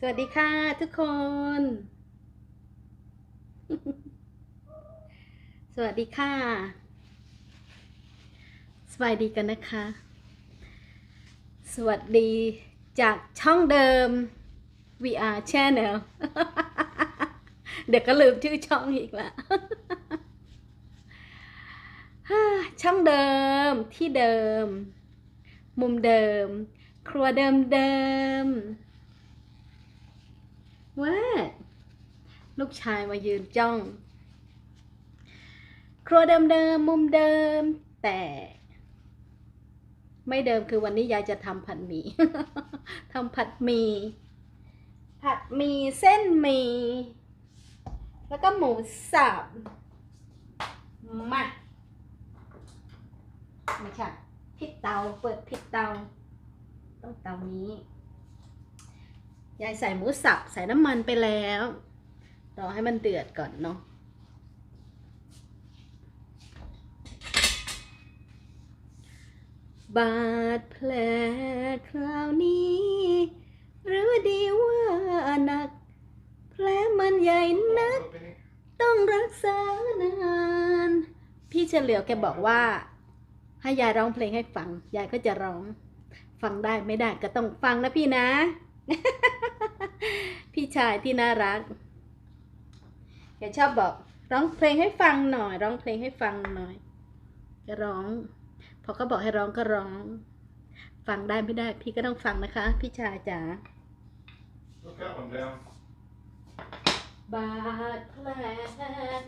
สวัสดีค่ะทุกคน สวัสดีค่ะ สบายดีกันนะคะ สวัสดีจากช่องเดิม VR Channel เดี๋ยวก็ลืมชื่อช่องอีกละช่องเดิมที่เดิม มุมเดิม ครัวเดิมเดิม ว่า ลูกชายมายืนจ้อง ครัวเดิมเดิมมุมเดิม แต่ ไม่เดิมคือวันนี้ยายจะทำผัดหมี่ทำผัดหมี่ผัดหมี่เส้นหมี่แล้วก็หมูสับมาไม่ใช่พิดเตาเปิดพิดเตาต้องเตานี้ ยายใส่หมูสับใส่น้ำมันไปแล้ว รอให้มันเดือดก่อนเนาะบาดแผลคราวนี้หรือดีว่าหนัก แผลมันใหญ่นัก ต้องรักษานาน พี่เฉลียวแกบอกว่า ให้ยายร้องเพลงให้ฟัง ยายก็จะร้อง ฟังได้ไม่ได้ก็ต้องฟังนะพี่นะ พี่ชายที่น่ารักแกชอบบอก ร้องเพลงให้ฟังหน่อย ร้องเพลงให้ฟังหน่อยจะร้อง พอเขาบอกให้ร้องก็ร้อง ฟังได้ไม่ได้ พี่ก็ต้องฟังนะคะ พี่ชายจ๋า Look that one down. บาดแผล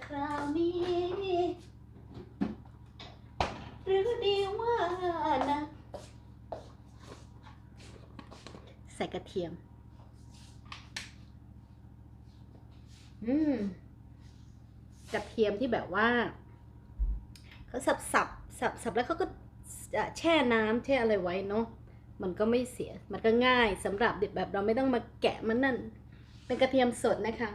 คราวนี้หรือดีว่านะ ใส่กระเทียม อืม กระเทียมที่แบบว่าเขาสับสับสับสับแล้วเขาก็จะแช่น้ำแช่อะไรไว้เนาะ มันก็ไม่เสีย มันก็ง่ายสำหรับแบบเราไม่ต้องมาแกะมันนั่น เป็นกระเทียมสดนะคะ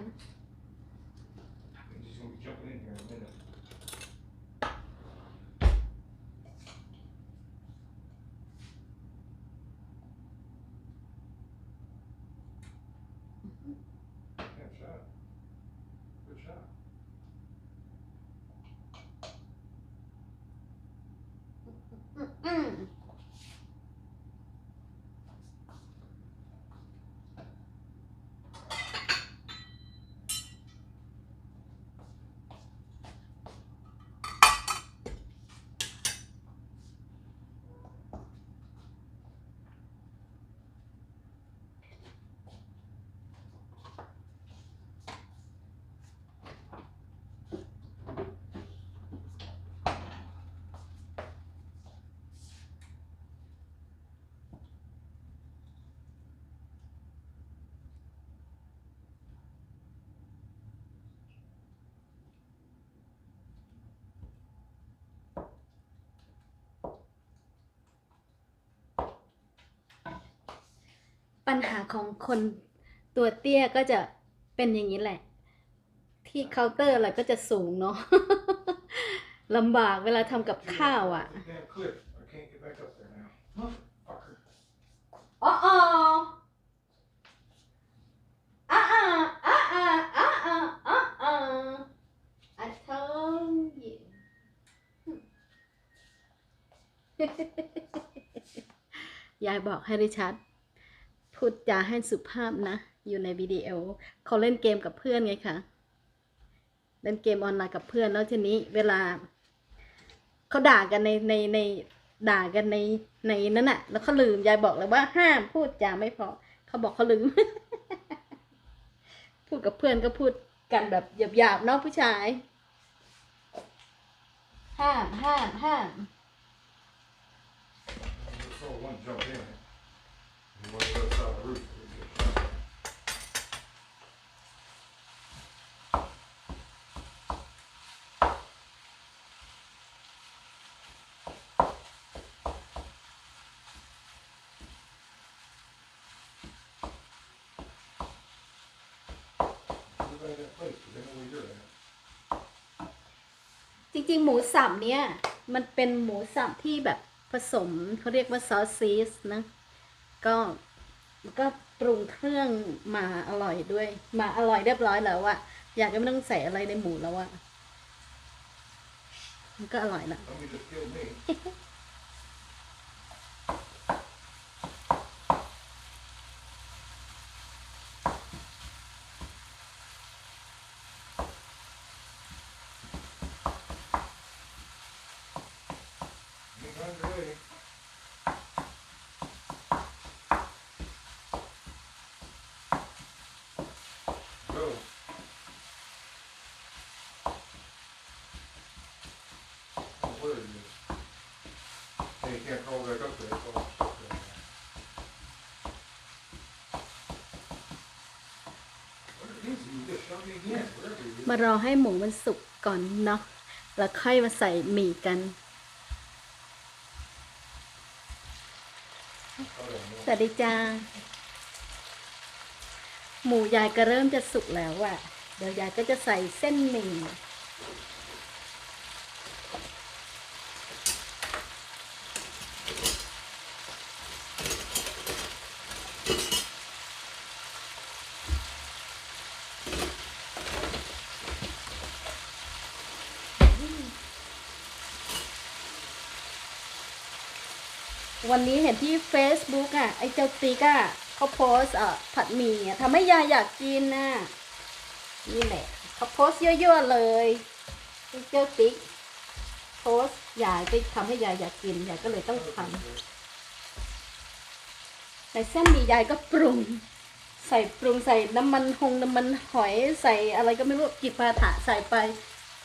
shot. ปัญหาของคนตัวเตี้ยก็จะเป็นอย่างนี้แหละ ที่เคาน์เตอร์อะไรก็จะสูงเนาะลำบากเวลาทำกับข้าวอะ Damn clip. I can't get back up there now. Fucker. อ๋ออ๋ออะอะอะอะอะอะอะอะ I told you ยายบอกให้ริชัด พูดจาให้สุภาพนะ อยู่ในวิดีโอเขาเล่นเกมกับเพื่อนไงคะเล่นเกมออนไลน์กับเพื่อนแล้วทีนี้เวลาเขาด่ากันในในในด่ากันในในนั้นน่ะแล้วเขาลืมยายบอกเลยว่าห้ามพูดจาไม่พอเขาบอกเขาลืม พูดกับเพื่อนก็พูดกันแบบหยาบๆเนาะผู้ชาย ห้ามห้ามห้าม Just saw one jump in. And one on the other side of the roof. Everybody that place, 'cause they know where you're at. จริงๆ หมูสับเนี่ย มันเป็นหมูสับที่แบบผสมเขาเรียกว่าซอสซีสนะ ก็ก็ปรุงเครื่องมาอร่อยด้วย มาอร่อยเรียบร้อยแล้วอะอยากจะไม่ต้องใส่อะไรในหมูแล้วอะมันก็อร่อยละ Don't be just kill me. มีงานด้วยโย่ เอาเว้ยนี่แค่เขาเลยก็เสียก็มารอให้หมูมันสุกก่อนเนาะ แล้วค่อยมาใส่หมี่กัน สวัสดีจ้า หมูยายก็เริ่มจะสุกแล้วอะ เดี๋ยวยายก็จะใส่เส้นหมี่ วันนี้เห็นที่ Facebook อะ ไอ้เจ้าติ๊กอะเขาโพสเอ่อผัดหมี่อะทำให้ยายอยากกินน่ะนี่แหละเขาโพสเยอะๆเลยไอ้เจ้าติ๊กโพสยายไปทำให้ยายอยากกินยายก็เลยต้องทำใส่เส้นหมี่ยายก็ปรุง ใส่ปรุงใส่น้ำมันหงน้ำมันหอยใส่อะไรก็ไม่รู้จิบปาถะใส่ไป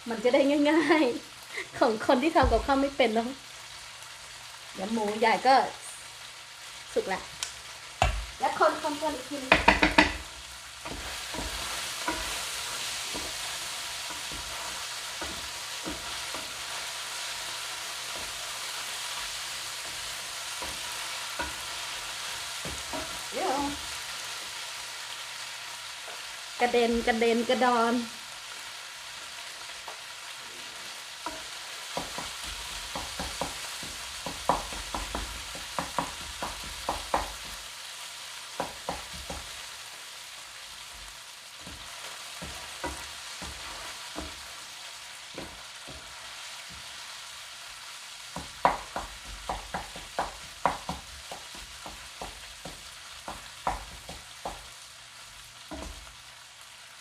มันจะได้ง่าย ๆ ของคนที่ทำกับข้าวไม่เป็นเนาะ ดี๋ยวหมูใหญ่ก็สุกละ แล้วคนคนคนอีกทีเดียวกระเด็นกระเด็นกระดอน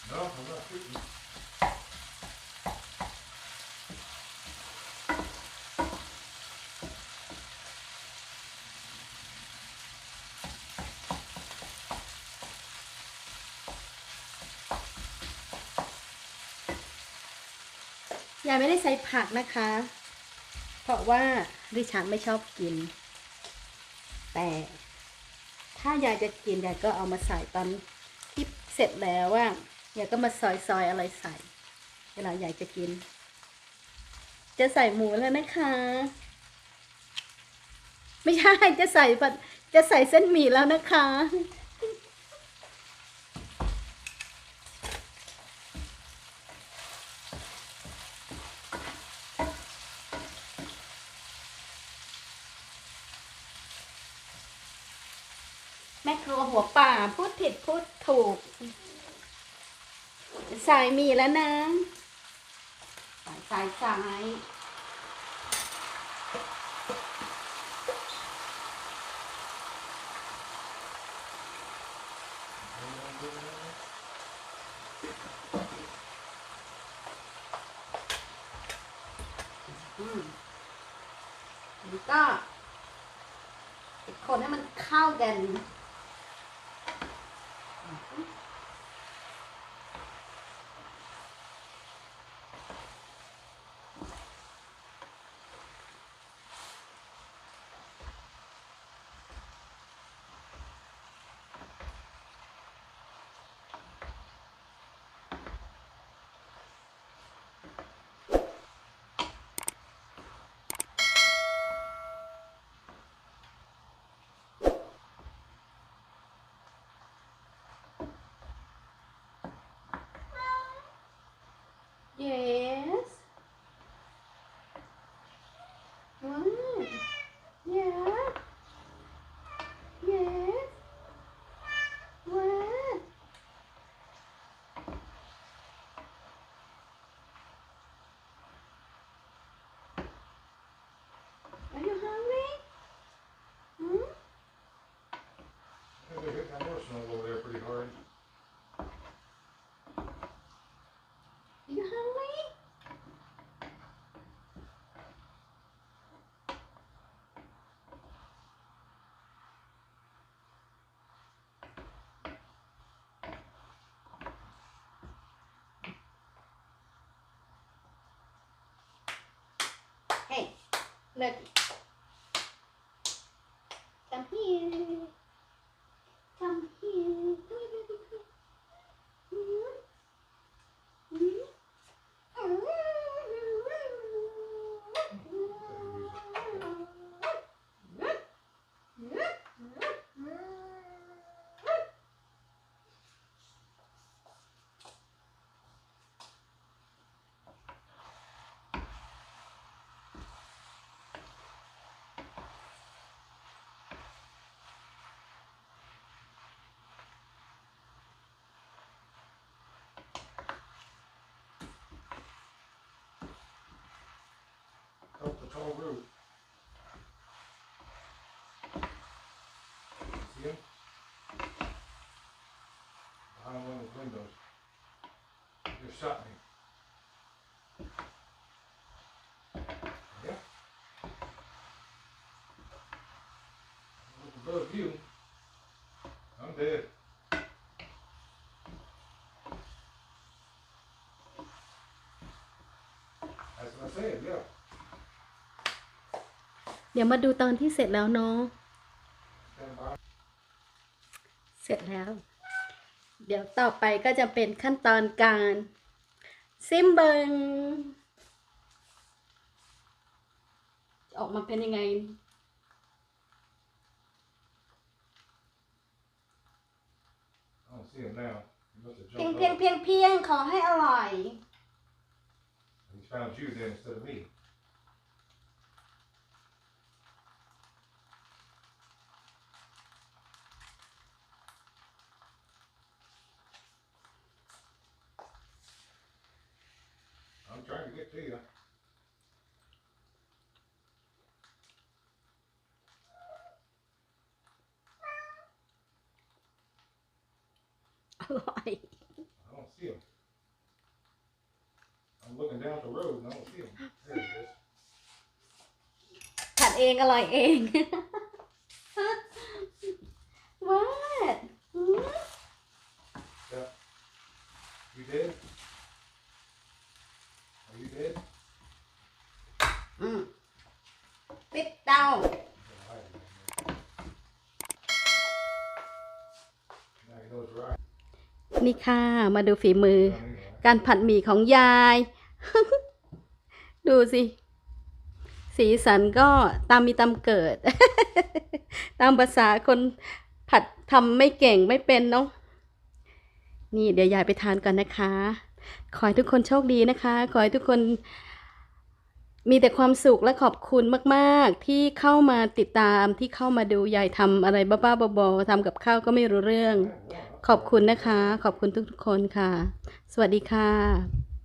ยายไม่ได้ใส่ผักนะคะ เพราะว่าดิฉันไม่ชอบกิน แต่ถ้ายายจะกินยายก็เอามาใส่ตอนที่เสร็จแล้วว่า ยายก็มาซอยซอยอะไรใส่ เวลายายจะกิน จะใส่หมูแล้วนะคะ ไม่ใช่จะใส่ผัดจะใส่เส้นหมี่แล้วนะคะแม่ครัวหัวป่าพูดผิดพูดถูก สายมีแล้วนะ สายสายสายอืมแล้วก็คนให้มันเข้ากัน Yay. Let's The roof. See him? Behind one of those windows. Just shot me. Yeah. Look above you. I'm dead. ดี๋ยวมาดูตอนที่เสร็จแล้วเนาะ Stand by. เสร็จแล้ว เดี๋ยวต่อไปก็จะเป็นขั้นตอนการซิมเบิงออกมาเป็นยังไง I don't see him now. He must have เพียง jumped เพียง up. เพียงเพียงขอให้อร่อย He found you then instead of me. I'm trying to get to you. อร่อย I don't see him. I'm looking down the road and I don't see him. There he is. ผัดเองอร่อยเอง นี่ค่ะมาดูฝีมือ การผัดหมี่ของยาย ดูสิ สีสันก็ตามมีตามเกิด ตามภาษาคนผัดทำไม่เก่งไม่เป็นเนาะนี่เดี๋ยวยายไปทานก่อนนะคะ ขอให้ทุกคนโชคดีนะคะ ขอให้ทุกคน มีแต่ความสุขและขอบคุณมาก ๆ ที่เข้ามาติดตามที่เข้ามาดูยายทำอะไรบ้าๆบอๆทำกับข้าวก็ไม่รู้เรื่อง ขอบคุณนะคะ ขอบคุณทุก ๆ คนค่ะ สวัสดีค่ะ